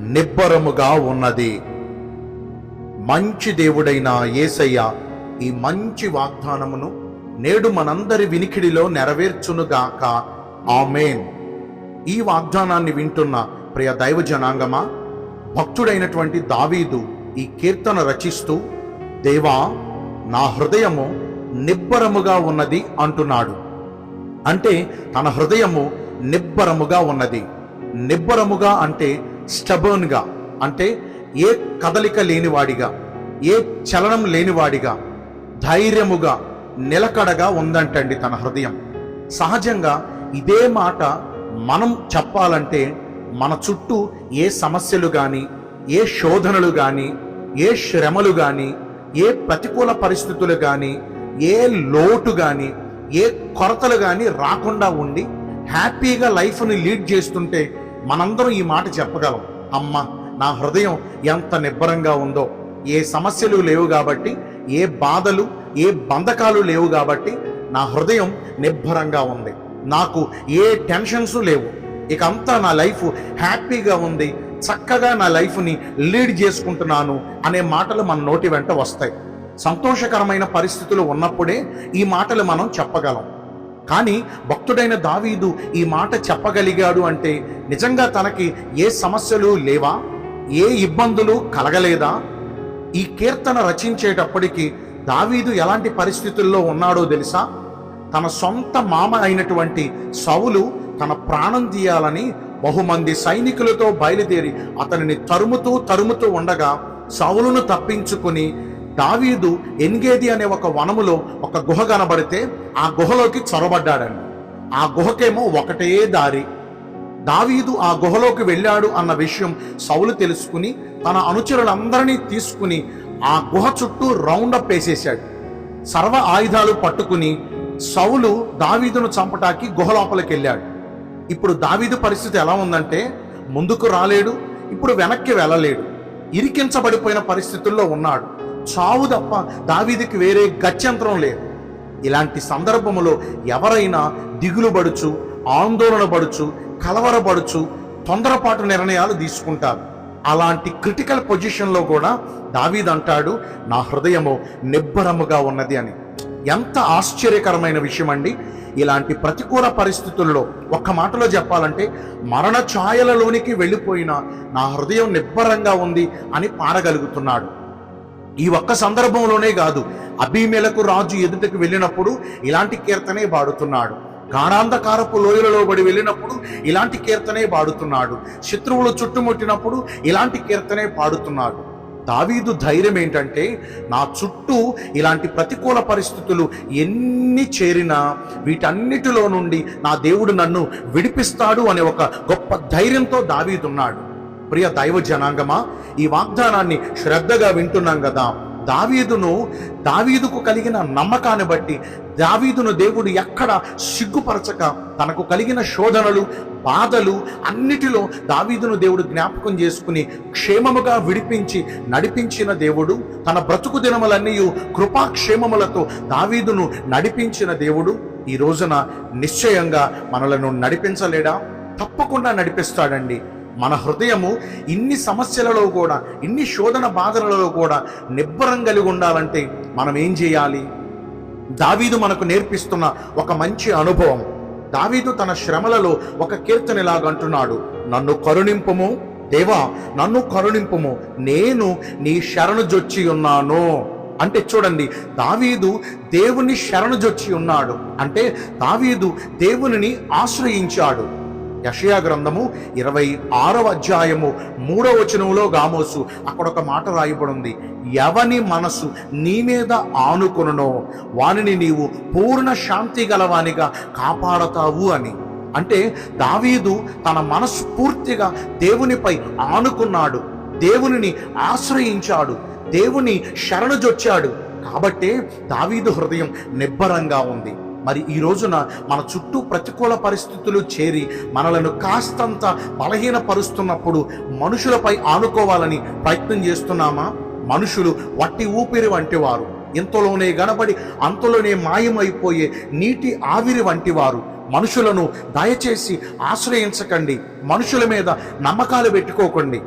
నిబ్బరముగా ఉన్నది. మంచి దేవుడైన యేసయ్య ఈ మంచి వాగ్దానమును నేడు మనందరి వినికిడిలో నెరవేర్చునుగాక. ఆమెన్. ఈ వాగ్దానాన్ని వింటున్న ప్రియ దైవ జనాంగమా భక్తుడైనటువంటి దావీదు ఈ కీర్తన రచిస్తూ దేవా నా హృదయము నిబ్బరముగా ఉన్నది అంటున్నాడు. అంటే తన హృదయము నిబ్బరముగా ఉన్నది. నిబ్బరముగా అంటే స్టబర్న్గా అంటే ఏ కదలిక లేనివాడిగా ఏ చలనం లేనివాడిగా ధైర్యముగా నిలకడగా ఉందంటండి తన హృదయం. సహజంగా ఇదే మాట మనం చెప్పాలంటే మన చుట్టూ ఏ సమస్యలు కానీ ఏ శోధనలు కానీ ఏ శ్రమలు కానీ ఏ ప్రతికూల పరిస్థితులు కానీ ఏ లోటు కానీ ఏ కొరతలు కానీ రాకుండా ఉండి హ్యాపీగా లైఫ్ని లీడ్ చేస్తుంటే మనందరం ఈ మాట చెప్పగలం. అమ్మ నా హృదయం ఎంత నిబ్బరంగా ఉందో. ఏ సమస్యలు లేవు కాబట్టి ఏ బాధలు ఏ బంధకాలు లేవు కాబట్టి నా హృదయం నిబ్బరంగా ఉంది. నాకు ఏ టెన్షన్స్ లేవు. ఇక అంతా నా లైఫ్ హ్యాపీగా ఉంది. చక్కగా నా లైఫ్ని లీడ్ చేసుకుంటున్నాను అనే మాటలు మన నోటి వెంట వస్తాయి. సంతోషకరమైన పరిస్థితులు ఉన్నప్పుడే ఈ మాటలు మనం చెప్పగలం. కానీ భక్తుడైన దావీదు ఈ మాట చెప్పగలిగాడు అంటే నిజంగా తనకి ఏ సమస్యలు లేవా? ఏ ఇబ్బందులు కలగలేదా? ఈ కీర్తన రచించేటప్పటికి దావీదు ఎలాంటి పరిస్థితుల్లో ఉన్నాడో తెలుసా? తన సొంత మామ అయినటువంటి సవులు తన ప్రాణం తీయాలని బహుమంది సైనికులతో బయలుదేరి అతనిని తరుముతూ తరుముతూ ఉండగా సవులను తప్పించుకుని దావీదు ఎన్గేది అనే ఒక వనములో ఒక గుహ కనబడితే ఆ గుహలోకి చొరబడ్డాడండి. ఆ గుహకేమో ఒకటే దారి. దావీదు ఆ గుహలోకి వెళ్ళాడు అన్న విషయం సౌలు తెలుసుకుని తన అనుచరులందరినీ తీసుకుని ఆ గుహ చుట్టూ రౌండప్ వేసేసాడు సర్వ ఆయుధాలు పట్టుకుని సౌలు దావీదును చంపటానికి గుహ లోపలికి వెళ్ళాడు. ఇప్పుడు దావీదు పరిస్థితి ఎలా ఉందంటే ముందుకు రాలేడు ఇప్పుడు వెనక్కి వెళ్ళలేడు. ఇరికించబడిపోయిన పరిస్థితుల్లో ఉన్నాడు. చావు తప్ప దావీదికి వేరే గత్యంతరం లేదు. ఇలాంటి సందర్భములో ఎవరైనా దిగులుబడుచు ఆందోళన పడుచు కలవరపడుచు తొందరపాటు నిర్ణయాలు తీసుకుంటారు. అలాంటి క్రిటికల్ పొజిషన్లో కూడా దావీద్ అంటాడు నా హృదయము నిబ్బరముగా ఉన్నది అని. ఎంత ఆశ్చర్యకరమైన విషయం అండి ఇలాంటి ప్రతికూల పరిస్థితుల్లో ఒక్క మాటలో చెప్పాలంటే మరణ ఛాయలలోనికి వెళ్ళిపోయిన నా హృదయం నిబ్బరంగా ఉంది అని పాడగలుగుతున్నాడు ఈ ఒక్క సందర్భంలోనే కాదు అభిమేలకు రాజు ఎదుటకు వెళ్ళినప్పుడు ఇలాంటి కీర్తనే పాడుతున్నాడు. గాఢాంధకారపు లోయలలో పడి వెళ్ళినప్పుడు ఇలాంటి కీర్తనే పాడుతున్నాడు. శత్రువులు చుట్టుముట్టినప్పుడు ఇలాంటి కీర్తనే పాడుతున్నాడు. దావీదు ధైర్యం ఏంటంటే నా చుట్టూ ఇలాంటి ప్రతికూల పరిస్థితులు ఎన్ని చేరినా వీటన్నిటిలో నుండి నా దేవుడు నన్ను విడిపిస్తాడు అనే ఒక గొప్ప ధైర్యంతో దావీదున్నాడు. ప్రియ దైవ జనాంగమా ఈ వాగ్దానాన్ని శ్రద్ధగా వింటున్నాం కదా. దావీదును దావీదుకు కలిగిన నమ్మకాన్ని బట్టి దావీదును దేవుడు ఎక్కడ సిగ్గుపరచక తనకు కలిగిన శోధనలు బాధలు అన్నిటిలో దావీదును దేవుడు జ్ఞాపకం చేసుకుని క్షేమముగా విడిపించి నడిపించిన దేవుడు తన బ్రతుకు దినములన్నీ కృపాక్షేమములతో దావీదును నడిపించిన దేవుడు ఈ రోజున నిశ్చయంగా మనలను నడిపించలేడా? తప్పకుండా నడిపిస్తాడండి. మన హృదయము ఇన్ని సమస్యలలో కూడా ఇన్ని శోధన బాధలలో కూడా నిబ్బరం కలిగి ఉండాలంటే మనం ఏం చేయాలి? దావీదు మనకు నేర్పిస్తున్న ఒక మంచి అనుభవం. దావీదు తన శ్రమలలో ఒక కీర్తనిలాగంటున్నాడు నన్ను కరుణింపుము దేవా నన్ను కరుణింపుము నేను నీ శరణు జొచ్చి ఉన్నాను. అంటే చూడండి దావీదు దేవుని శరణు జొచ్చి ఉన్నాడు. అంటే దావీదు దేవునిని ఆశ్రయించాడు. యషయా గ్రంథము ఇరవై ఆరవ అధ్యాయము మూడవ వచనంలో గామోసు అక్కడ ఒక మాట రాయబడింది. ఎవని మనసు నీ మీద ఆనుకొనునో వానిని నీవు పూర్ణ శాంతి గలవానిగా కాపాడతావు అని. అంటే దావీదు తన మనసు పూర్తిగా దేవునిపై ఆనుకున్నాడు. దేవునిని ఆశ్రయించాడు. దేవుని శరణుజొచ్చాడు కాబట్టే దావీదు హృదయం నిబ్బరంగా ఉంది. మరి ఈ రోజున మన చుట్టూ ప్రతికూల పరిస్థితులు చేరి మనలను కాస్తంత బలహీనపరుస్తున్నప్పుడు మనుషులపై ఆనుకోవాలని ప్రయత్నం చేస్తున్నామా? మనుషులు వట్టి ఊపిరి వంటి వారు ఇంతలోనే గనబడి అంతలోనే మాయమైపోయే నీటి ఆవిరి వంటి వారు మనుషులను దయచేసి ఆశ్రయించకండి. మనుషుల మీద నమ్మకాలు పెట్టుకోకండి.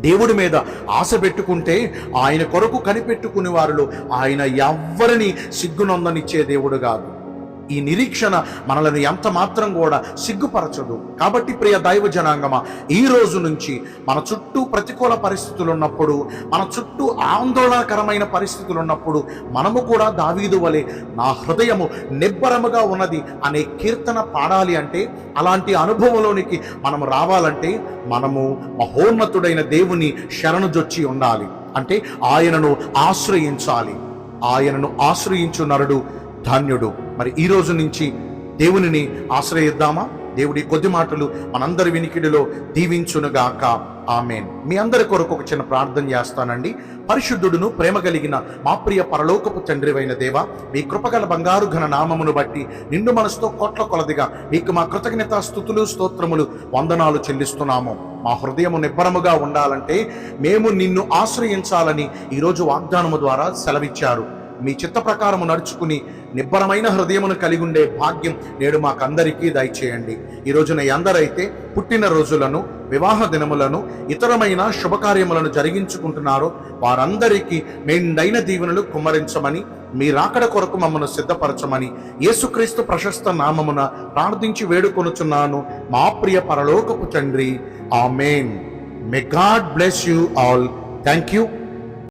దేవుడి మీద ఆశ పెట్టుకుంటే ఆయన కొరకు కనిపెట్టుకునే వారిలో ఆయన ఎవ్వరిని సిగ్గునొందనిచ్చే దేవుడు కాదు. ఈ నిరీక్షణ మనలను ఎంత మాత్రం కూడా సిగ్గుపరచదు. కాబట్టి ప్రియ దైవ జనాంగమా ఈ రోజు నుంచి మన చుట్టూ ప్రతికూల పరిస్థితులు ఉన్నప్పుడు మన చుట్టూ ఆందోళనకరమైన పరిస్థితులు ఉన్నప్పుడు మనము కూడా దావీదు వలె నా హృదయము నిబ్బరముగా ఉన్నది అనే కీర్తన పాడాలి అంటే అలాంటి అనుభవంలోనికి మనం రావాలంటే మనము మహోన్నతుడైన దేవుని శరణుజొచ్చి ఉండాలి. అంటే ఆయనను ఆశ్రయించాలి. ఆయనను ఆశ్రయించు నరుడు ధాన్యుడు. మరి ఈ రోజు నుంచి దేవునిని ఆశ్రయిద్దామా? దేవుడి కొద్ది మాటలు మనందరి వినికిడిలో దీవించునుగాక. ఆమెన్. మీ అందరి కొరకు ఒక చిన్న ప్రార్థన చేస్తానండి. పరిశుద్ధుడును ప్రేమ కలిగిన మా ప్రియ పరలోకపు తండ్రివైన దేవ మీ కృపగల బంగారు ఘన నామమును బట్టి నిండు మనసుతో కోట్ల కొలదిగా మీకు మా కృతజ్ఞత స్థుతులు స్తోత్రములు వందనాలు చెల్లిస్తున్నాము. మా హృదయము నిబ్బరముగా ఉండాలంటే మేము నిన్ను ఆశ్రయించాలని ఈరోజు వాగ్దానము ద్వారా సెలవిచ్చారు. మీ చిత్త ప్రకారము నడుచుకుని నిబ్బరమైన హృదయమును కలిగి ఉండే భాగ్యం నేడు మాకందరికీ దయచేయండి. ఈ రోజున ఎందరైతే పుట్టిన రోజులను వివాహ దినములను ఇతరమైన శుభకార్యములను జరిగించుకుంటున్నారో వారందరికీ మెండైన దీవెనలు కుమ్మరించమని మీ రాకడ కొరకు మమ్మను సిద్ధపరచమని యేసుక్రీస్తు ప్రశస్త నామమున ప్రార్థించి వేడుకొనుచున్నాను. మా ప్రియ పరలోకపు తండ్రి amen. May God bless you all thank you